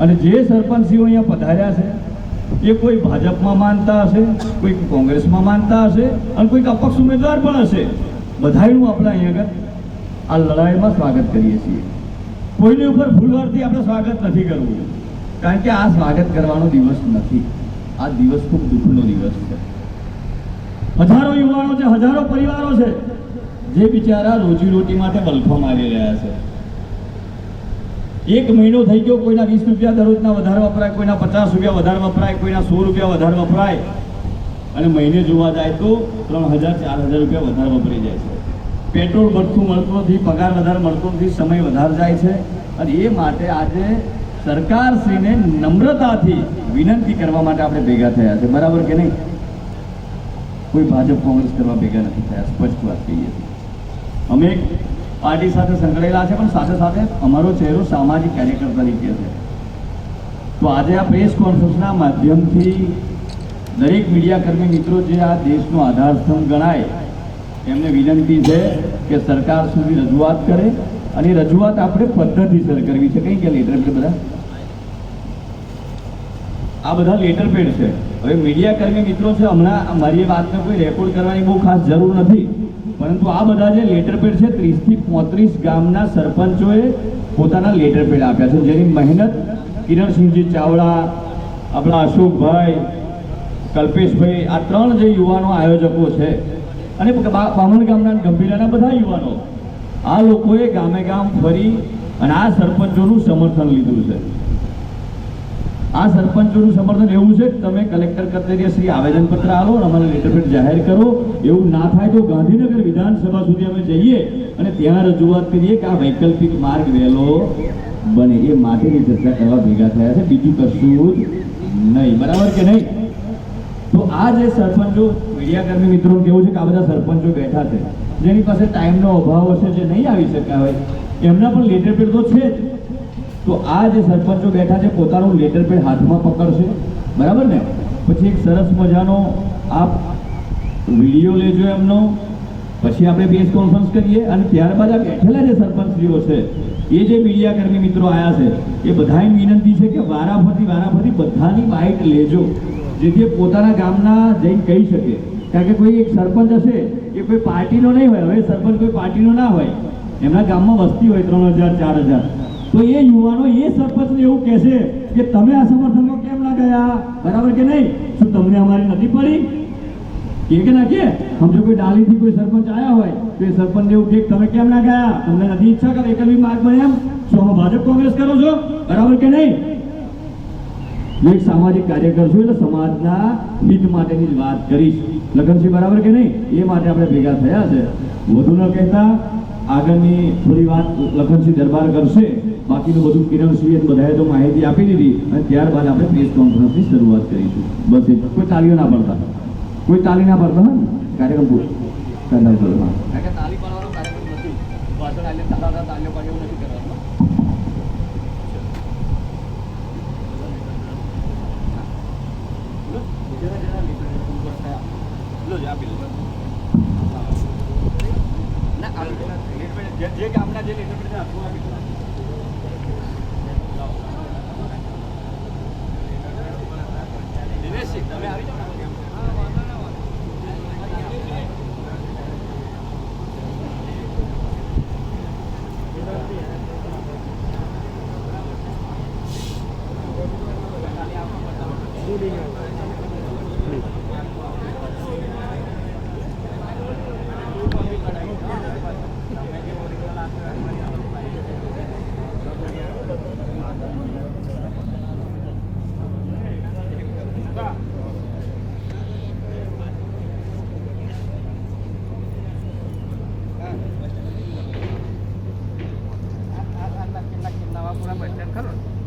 અને જે સરપંચીઓ અહીંયા પધાર્યા છે, એ કોઈ ભાજપમાં માનતા હશે, કોઈ કોંગ્રેસમાં માનતા હશે, અને કોઈક અપક્ષ ઉમેદવાર પણ હશે. બધાયનું આપણે અહીંયા આગળ આ લડાઈમાં સ્વાગત કરીએ છીએ. કોઈની ઉપર ભૂલવારથી આપણે સ્વાગત નથી કરવું. કારણ કે આ સ્વાગત કરવાનો દિવસ નથી. આ દિવસ ખૂબ દુઃખનો દિવસ છે. હજારો યુવાનો છે, હજારો પરિવારો છે, જે બિચારા રોજીરોટી માટે બલફો મારી રહ્યા છે. એક મહિનો થઈ ગયો કોઈના વીસ રૂપિયા દરરોજના વધારે વપરાય, કોઈના પચાસ રૂપિયા વધારે વપરાય, કોઈના સો રૂપિયા વધારે વપરાય. અને મહિને જોવા જાય તો ત્રણ હજાર, ચાર હજાર રૂપિયા વધારે વપરાઈ જાય છે. પેટ્રોલ મળતું મળતું નથી પગાર વધારે મળતો નથી સમય વધારે જાય છે. અને એ માટે આજે સરકારશ્રીને નમ્રતાથી વિનંતી કરવા માટે આપણે ભેગા થયા છે. બરાબર કે નહીં? કોઈ ભાજપ, કોંગ્રેસ કરવા ભેગા નથી થયા. સ્પષ્ટ વાત કહીએ અમે પાર્ટી સાથે સંકળાયેલા છે, પણ સાથે સાથે અમારો ચહેરો સામાજિક કાર્યકર તરીકે છે. તો આજે આ પ્રેસ કોન્ફરન્સના માધ્યમથી દરેક મીડિયા કર્મી મિત્રો જે આ દેશનો આધારસ્તંભ ગણાય, એમને વિનંતી છે કે સરકાર સુધી રજૂઆત કરે અને રજૂઆત આપણે પદ્ધતિસર કરવી છે. કઈ ગયા લેટર પેડ બધા? આ બધા લેટર પેડ છે. હવે મીડિયા કર્મી મિત્રો છે, હમણાં મારી વાતને કોઈ રેકોર્ડ કરવાની બહુ ખાસ જરૂર નથી. પરંતુ આ બધા જે લેટર પેડ છે, ત્રીસથી પોત્રીસ ગામના સરપંચોએ પોતાના લેટર પેડ આપ્યા છે. જેની મહેનત કિરણસિંહજી ચાવડા, આપણા અશોકભાઈ, કલ્પેશભાઈ, આ ત્રણ જે યુવાનો આયોજકો છે, અને બામણ ગામના ગંભીરાના બધા યુવાનો, આ લોકોએ ગામે ગામ ફરી અને આ સરપંચોનું સમર્થન લીધું છે. આ સરપંચોનું સમર્થન એવું છે તમે કલેક્ટર કચેરીએ આવેદનપત્ર આવો અને અમારે લેટરફેટ જાહેર કરો. એવું ના થાય તો ગાંધીનગર વિધાનસભા સુધી અમે જઈએ અને ત્યાં રજૂઆત કરીએ કે આ વૈકલ્પિક માર્ગ વહેલો બને. એ માટેની ચર્ચા કરવા ભેગા થયા છે. બીજું કશું નહીં. બરાબર કે નહીં? તો આ જે સરપંચો, મીડિયાકર્મી મિત્રો, કેવું છે કે આ બધા સરપંચો બેઠા છે. જેની પાસે ટાઈમનો અભાવ હશે, જે નહીં આવી શક્યા હોય એમના પણ લેટર પેડ તો છે જ. તો આ જે સરપંચો બેઠા છે, પોતાનું લેટર પેડ હાથમાં પકડશે. બરાબર ને? પછી એક સરસ મજાનો આપ વીડિયો લેજો એમનો. પછી આપણે પ્રેસ કોન્ફરન્સ કરીએ અને ત્યારબાદ આ બેઠેલા જે સરપંચશ્રીઓ છે, એ જે મીડિયા કર્મી મિત્રો આવ્યા છે, એ બધાની વિનંતી છે કે વારાફરતી વારાફરતી બધાની બાઇક લેજો, જેથી પોતાના ગામના જઈને કહી શકે. કારણ કે કોઈ એક સરપંચ હશે, એ કોઈ પાર્ટીનો નહીં હોય. હવે સરપંચ કોઈ પાર્ટીનો ના હોય. એમના ગામમાં વસ્તી હોય ત્રણ હજાર, ચાર હજાર. તો એ યુવાનો એ સરપંચને એવું કહેશે કે તમે આ સમર્થનમાં કેમ ના ગયા? બરાબર કે નહીં? શું તમને અમારી નથી પડી? કે કે ના કે? સમજો કોઈ ડાલીથી કોઈ સરપંચ આવ્યા હોય, તો એ સરપંચને એવું કે તમે કેમ ના ગયા? તમને નથી ઈચ્છા કરે એક બી માર્ગ બને એમ? શું અમે ભાજપ કોંગ્રેસ કરો છો? બરાબર કે નહીં? હું એક સામાજિક કાર્યકર છું એટલે સમાજના હિત માટેની વાત કરીશ. લગનસિંહ બરાબર કે નહીં? એ માટે આપણે ભેગા થયા છે. વધુ ન કહેતા આગળની થોડી વાત લખનસિંહ દરબાર કરશે. બાકીનું બધું કિરણસિંહે બધાએ તો માહિતી આપી દીધી. અને ત્યારબાદ આપણે પ્રેસ કોન્ફરન્સની શરૂઆત કરીશું. બસ એ કોઈ તાલીઓ ના પડતા. કોઈ તાલી ના પડતા હોય ને? કાર્યક્રમ પૂરો. તાલી પાડવાનો કાર્યક્રમ નથી પાછળ આવીને તાલા તાલા તાલીઓ પાડી એવું નથી કરવાનું લો, બીજાના જેના લીટર ઉપર થયા. લો, જ આપી લો. ના, આ લીટર જે- ગામના જે. દિનેશજી, તમે આવી જાઓ ને. આ- નક્કી બસ સ્ટેન્ડ?